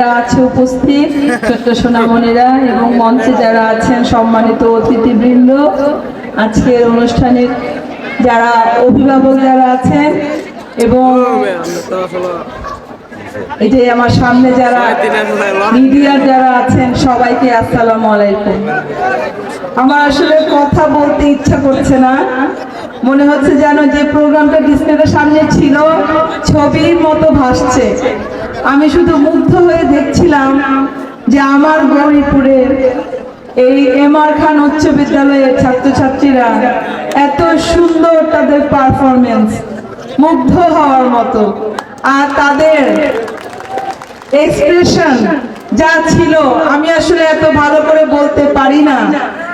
আছে উপস্থিত, ছোট্ট সোনামণিরা এবং মঞ্চে যারা আছেন সম্মানিত অতিথিবৃন্দ, আজকের অনুষ্ঠানের যারা অভিভাবক যারা আছেন এবং এটাই আমার সামনে যারা মিডিয়ার যারা আছেন, সবাইকে আসসালাম আলাইকুম। আমার আসলে কথা বলতে ইচ্ছা করছে না। মনে হচ্ছে যেন যে প্রোগ্রামটা ডিসপ্লের সামনে ছিল, ছবির মতো ভাসছে। আমি শুধু মুগ্ধ হয়ে দেখছিলাম যে আমার গৌরীপুরের এই এম আর খান উচ্চ বিদ্যালয়ের ছাত্রছাত্রীরা এত সুন্দর তাদের পারফরমেন্স মুগ্ধ হওয়ার মতো। আর তাদের এক্সপ্রেশন যা ছিল, আমি আসলে এত ভালো করে বলতে পারি না।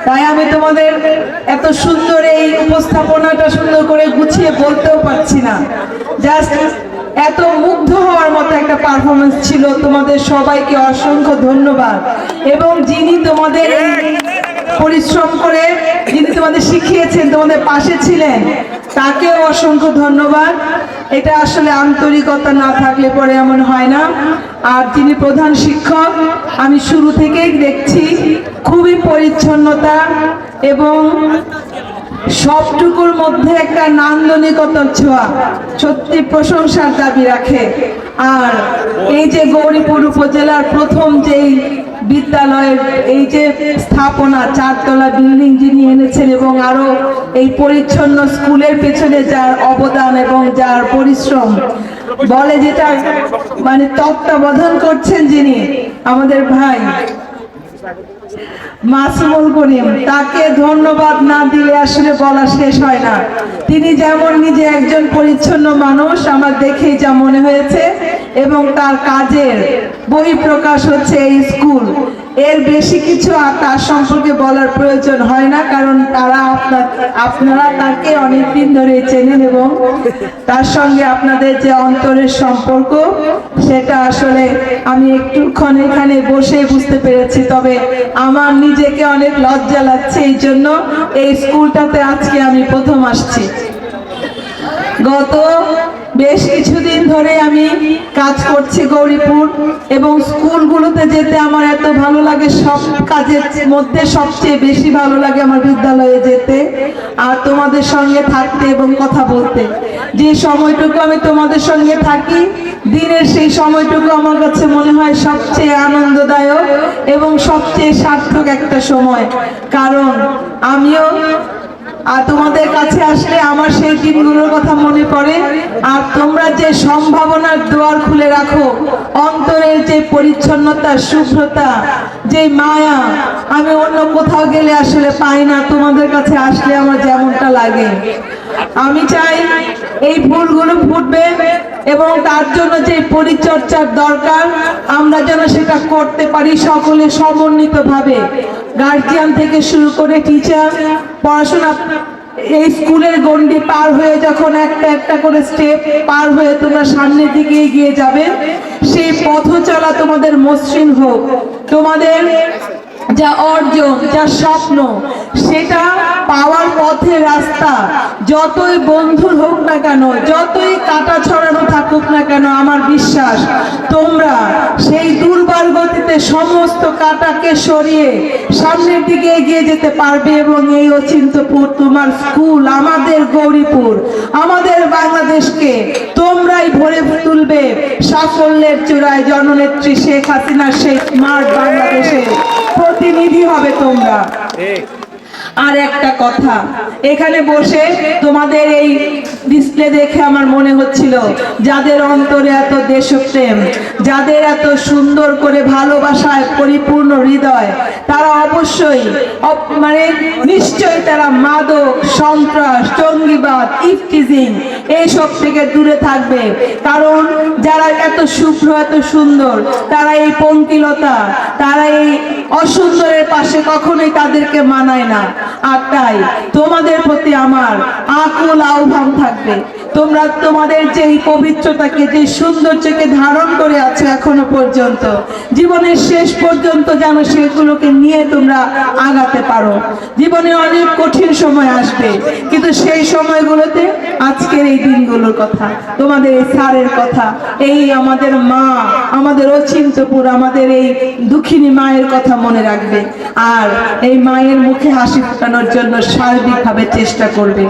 তাই আমি তোমাদের এত সুন্দর এই উপস্থাপনাটা সুন্দর করে গুছিয়ে বলতেও পারছি না। জাস্ট এত মুগ্ধ হওয়ার মতো একটা পারফরমেন্স ছিল। তোমাদের সবাইকে অসংখ্য ধন্যবাদ। এবং যিনি তোমাদের পরিশ্রম করে যিনি তোমাদের শিখিয়েছেন, তোমাদের পাশে ছিলেন, তাকেও অসংখ্য ধন্যবাদ। এটা আসলে আন্তরিকতা না থাকলে পরে এমন হয় না। আর যিনি প্রধান শিক্ষক, আমি শুরু থেকেই দেখছি, খুবই পরিচ্ছন্নতা এবং সবটুকুর মধ্যে একটা নান্দনিকতার ছোঁয়া, সত্যি প্রশংসার দাবি রাখে। আর এই যে গৌরীপুর উপজেলার প্রথম যেই বিদ্যালয়ের এই যে স্থাপনা, চারতলা বিল্ডিং যিনি এনেছেন এবং আরও এই পরিচ্ছন্ন স্কুলের পেছনে যার অবদান এবং যার পরিশ্রম, বলে যেটা মানে তত্ত্বাবধান করছেন যিনি আমাদের ভাই মাসুমুল করিম, তাকে ধন্যবাদ না দিলে আসলে বলা শেষ হয় না। তিনি যেমন নিজে একজন পরিচ্ছন্ন মানুষ, আমার দেখেই যা মনে হয়েছে, এবং তার কাজের বই প্রকাশ হচ্ছে এই স্কুল। এর বেশি কিছু তার সম্পর্কে বলার প্রয়োজন হয় না, কারণ তারা আপনার, আপনারা তাকে অনেকদিন ধরে চেনেন এবং তার সঙ্গে আপনাদের যে অন্তরের সম্পর্ক, সেটা আসলে আমি একটুক্ষণ এখানে বসে বুঝতে পেরেছি। তবে আমার নিজেকে অনেক লজ্জা লাগছে, এই জন্য এই স্কুলটাতে আজকে আমি প্রথম আসছি। গত বেশ কিছুদিন ধরে আমি কাজ করছি গৌরীপুর এবং স্কুলগুলোতে যেতে আমার এত ভালো লাগে, সব কাজের মধ্যে সবচেয়ে বেশি ভালো লাগে আমার বিদ্যালয়ে যেতে আর তোমাদের সঙ্গে থাকতে এবং কথা বলতে। যে সময়টুকু আমি তোমাদের সঙ্গে থাকি, দিনের সেই সময়টুকু আমার কাছে মনে হয় সবচেয়ে আনন্দদায়ক এবং সবচেয়ে সার্থক একটা সময়। কারণ আমিও আর তোমাদের কাছে আসলে আমার সেই দিনগুলোর কথা মনে পড়ে। আর তোমরা যে সম্ভাবনার দোয়ার খুলে রাখো, অন্তরের যে পরিচ্ছন্নতা, শুভ্রতা, যে মায়া, আমি অন্য কোথাও গেলে আসলে পাই না। তোমাদের কাছে আসলে আমার যেমনটা লাগে। আমি চাই এই ফুলগুলো ফুটবে এবং তার জন্য যে পরিচর্যার দরকার, আমরা যেন সেটা করতে পারি সকলে সমন্বিত ভাবে গার্জিয়ান থেকে শুরু করে টিচার পড়াশোনা, এই স্কুলের গন্ডি পার হয়ে যখন একটা একটা করে স্টেপ পার হয়ে তোমরা সামনের দিকে এগিয়ে যাবে, সেই পথ চলা তোমাদের মসৃণ হোক। তোমাদের যা অর্জন, যা স্বপ্ন, সেটা পাওয়ার পথে রাস্তা। যতই বন্ধুর হোক না কেন, যতই কাটা ছড়ানো থাকুক না কেন, আমার বিশ্বাস, তোমরা সেই দুর্বার গতিতে সমস্ত কাটাকে সরিয়ে সামনের দিকে এগিয়ে যেতে পারবে এবং এই অচিন্তপুর, তোমার স্কুল, আমাদের গৌরীপুর, আমাদের বাংলাদেশকে তোমরাই ভরে তুলবে সাফল্যের চূড়ায় জননেত্রী শেখ হাসিনা সেই স্মার্ট বাংলাদেশের প্রতিনিধি হবে তোমরা। আর একটা কথা এখানে বসে তোমাদের এই ডিসপ্লে দেখে আমার মনে হচ্ছিল যাদের অন্তরে এত দেশপ্রেম যাদের এত সুন্দর করে ভালোবাসায় পরিপূর্ণ হৃদয় তারা অবশ্যই মানে নিশ্চয়ই তারা মাদক সন্ত্রাস জঙ্গিবাদ ইফটিজিং এইসব থেকে দূরে থাকবে। কারণ যারা এত শুভ্র, এত সুন্দর, তারা এই পঙ্কিলতা, তারা এই অসুন্দরের পাশে কখনোই তাদেরকে মানায় না। আর তাই তোমাদের প্রতি আমার আকুল আহ্বান থাকবে। তোমরা তোমাদের যে পবিত্রতাকে যে সৌন্দর্যকে ধারণ করে আছো এখনও পর্যন্ত, জীবনের শেষ পর্যন্ত যেন সেগুলোকে নিয়ে তোমরা আগাতে পারো। জীবনে অনেক কঠিন সময় আসবে, কিন্তু সেই সময়গুলোতে আজকের এই দিনগুলোর কথা, তোমাদের এই স্যারের কথা, এই আমাদের মা, আমাদের অচিন্তপুর, আমাদের এই দুঃখিনী মায়ের কথা মনে রাখবে। আর এই মায়ের মুখে হাসি ফোটানোর জন্য সার্বিকভাবে চেষ্টা করবে।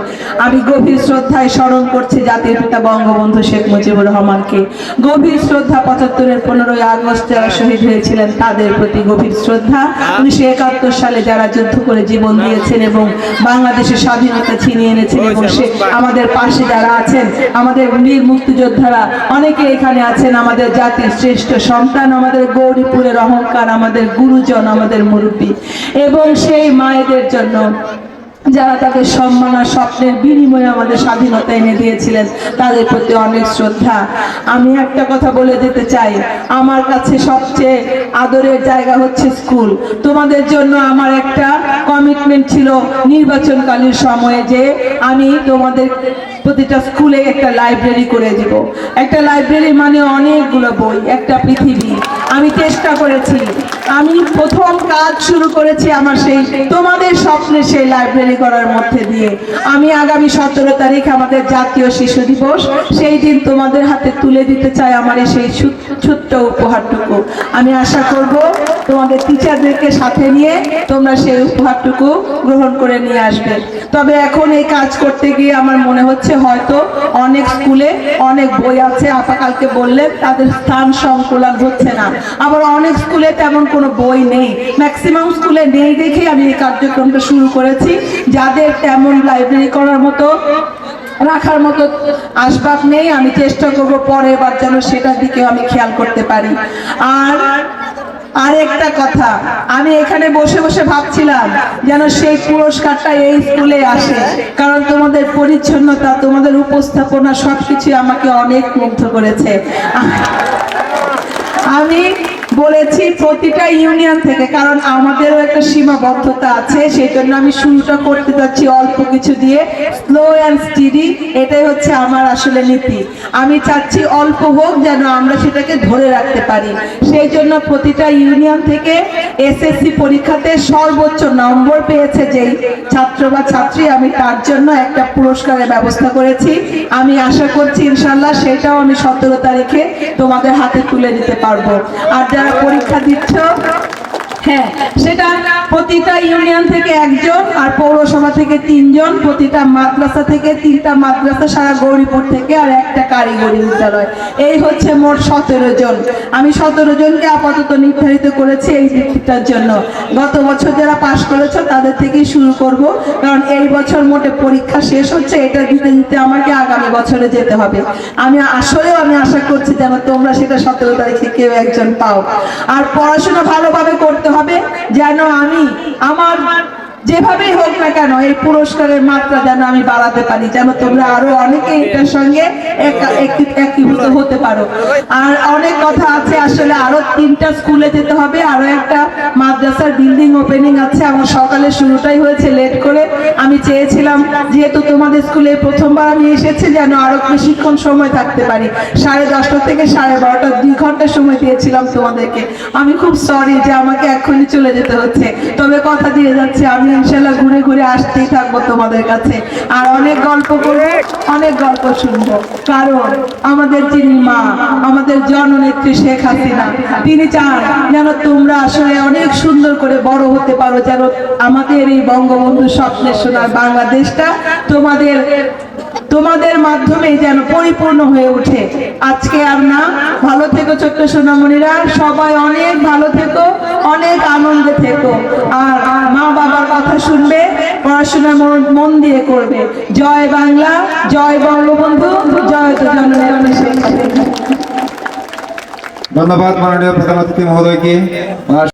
আমি গভীর শ্রদ্ধায় স্মরণ করছি জাতির পিতা বঙ্গবন্ধু শেখ মুজিবুর রহমানকে। গভীর শ্রদ্ধা পঁচাত্তরের পনেরোই আগস্ট যারা শহীদ হয়েছিলেন, তাদের প্রতি গভীর শ্রদ্ধা। উনিশশো একাত্তর সালে যারা যুদ্ধ করে জীবন দিয়েছেন এবং বাংলাদেশের স্বাধীনতা ছিনিয়ে এনেছেন এবং সে আমাদের পাশে যারা আছেন, আমাদের বীর মুক্তিযোদ্ধারা, অনেকে এখানে আছেন, আমাদের জাতির শ্রেষ্ঠ সন্তান, আমাদের গৌরীপুরের অহংকার, আমাদের গুরুজন, আমাদের মুরব্বী এবং সেই মায়েদের জন্য যারা তাদের সম্মান আর স্বপ্নের বিনিময়ে আমাদের স্বাধীনতা এনে দিয়েছিলেন, তাদের প্রতি অনেক শ্রদ্ধা। আমি একটা কথা বলে যেতে চাই, আমার কাছে সবচেয়ে আদরের জায়গা হচ্ছে স্কুল। তোমাদের জন্য আমার একটা কমিটমেন্ট ছিল নির্বাচনকালীন সময়ে যে আমি তোমাদের প্রতিটা স্কুলে একটা লাইব্রেরি করে দিব। একটা লাইব্রেরি মানে অনেকগুলো বই, একটা পৃথিবী। আমি চেষ্টা করেছি। আমি প্রথম কাজ শুরু করেছি আমার সেই, তোমাদের স্বপ্নে সেই লাইব্রেরি করার মধ্যে দিয়ে। আমি আগামী সতেরো তারিখ আমাদের জাতীয় শিশু দিবস। সেই দিন তোমাদের হাতে তুলে দিতে চাই আমার সেই ছোট্ট উপহারটুকু। আমি আশা করব তোমাদের টিচারদেরকে সাথে নিয়ে তোমরা সেই উপহারটুকু গ্রহণ করে নিয়ে আসবে। তবে এখন এই কাজ করতে গিয়ে আমার মনে হচ্ছে হয়তো। অনেক স্কুলে অনেক বই আছে, আপা কালকে বললেন, তাদের স্থান সংকুলন হচ্ছে না। আবার অনেক স্কুলে তেমন কোনো বই নেই। ম্যাক্সিমাম স্কুলে নেই দেখে আমি এই কার্যক্রমটা শুরু করেছি। যাদের তেমন লাইব্রেরি করার মতো, রাখার মতো আসবাব নেই, আমি চেষ্টা করব পরের বার যেন সেটার দিকে আমি খেয়াল করতে পারি। আর আর একটা কথা, আমি এখানে বসে বসে ভাবছিলাম যেন সেই পুরস্কারটা এই স্কুলে আসে, কারণ তোমাদের পরিচ্ছন্নতা, তোমাদের উপস্থাপনা সবকিছু আমাকে অনেক মুগ্ধ করেছে। আমি বলেছি প্রতিটা ইউনিয়ন থেকে, কারণ আমাদেরও একটা সীমাবদ্ধতা আছে, সেই জন্য আমি শুরুটা করতে যাচ্ছি অল্প কিছু দিয়ে। স্লো অ্যান্ড স্টিডি, এটাই হচ্ছে আমার আসলে নীতি। আমি চাচ্ছি অল্প হোক যেন আমরা সেটাকে ধরে রাখতে পারি। সেই জন্য প্রতিটা ইউনিয়ন থেকে এসএসসি পরীক্ষাতে সর্বোচ্চ নম্বর পেয়েছে যেই ছাত্র বা ছাত্রী, আমি তার জন্য একটা পুরস্কারের ব্যবস্থা করেছি। আমি আশা করছি ইনশাল্লাহ সেটাও আমি সতেরো তারিখে তোমাদের হাতে তুলে দিতে পারব। আর যারা পরীক্ষা দিচ্ছ হ্যাঁ সেটা প্রতিটা ইউনিয়ন থেকে একজন আর পৌরসভা থেকে তিনজন, প্রতিটা মাদ্রাসা থেকে তিনটা মাদ্রাসা সারা গৌরীপুর থেকে আর একটা কারিগরি বিদ্যালয়। এই হচ্ছে মোট সতেরো জন। আমি সতেরো জনকে আপাতত নির্ধারিত করেছি এই দিকটার জন্য। গত বছর যারা পাশ করেছ, তাদের থেকেই শুরু করব। কারণ এই বছর মোটে পরীক্ষা শেষ হচ্ছে, এটা দিতে দিতে আমাকে আগামী বছরে যেতে হবে। আমি আসলেও আমি আশা করছি যেন তোমরা সেটা সতেরো তারিখে কেউ একজন পাও। আর পড়াশোনা ভালোভাবে করতে হবে, যেন আমি আমার যেভাবেই হোক না কেন, এই পুরস্কারের মাত্রা যেন আমি বাড়াতে পারি, যেন তোমরা আরও অনেকে এটার সঙ্গে একীভূত হতে পারো। আর অনেক কথা আছে, আসলে আরও তিনটা স্কুলে যেতে হবে, আরও একটা মাদ্রাসার বিল্ডিং ওপেনিং আছে। আমার সকালে শুরুটাই হয়েছে লেট করে। আমি চেয়েছিলাম, যেহেতু তোমাদের স্কুলে প্রথমবার আমি এসেছি, যেন আরও বেশিক্ষণ সময় থাকতে পারি। সাড়ে দশটা থেকে সাড়ে বারোটা, দুই ঘণ্টা সময় দিয়েছিলাম তোমাদেরকে। আমি খুব সরি যে আমাকে এখনই চলে যেতে হচ্ছে। তবে কথা দিয়ে যাচ্ছে আমি ইনশাল্লাহ ঘুরে ঘুরে আসতেই থাকব তোমাদের কাছে। আর অনেক গল্প করব, অনেক গল্প শুনব। কারণ আমাদের যিনি মা, আমাদের জননেত্রী শেখ হাসিনা, তিনি চান যেন তোমরা আসলে অনেক সুন্দর করে বড় হতে পারো, যেন আমাদের এই বঙ্গবন্ধু স্বপ্নের সোনার বাংলাদেশটা তোমাদের তোমাদের মাধ্যমে যেন পরিপূর্ণ হয়ে ওঠে। আজকে আর না, ভালো থেকো ছোট্ট সোনামণিরা, সবাই অনেক ভালো থেকো, অনেক আনন্দে থেকো। আর কথা শুনবে, পড়াশোনা মন- দিয়ে করবে। জয় বাংলা, জয় বঙ্গবন্ধু, জয় ধন্যবাদ মাননীয় প্রধান অতিথি মহোদয়কে।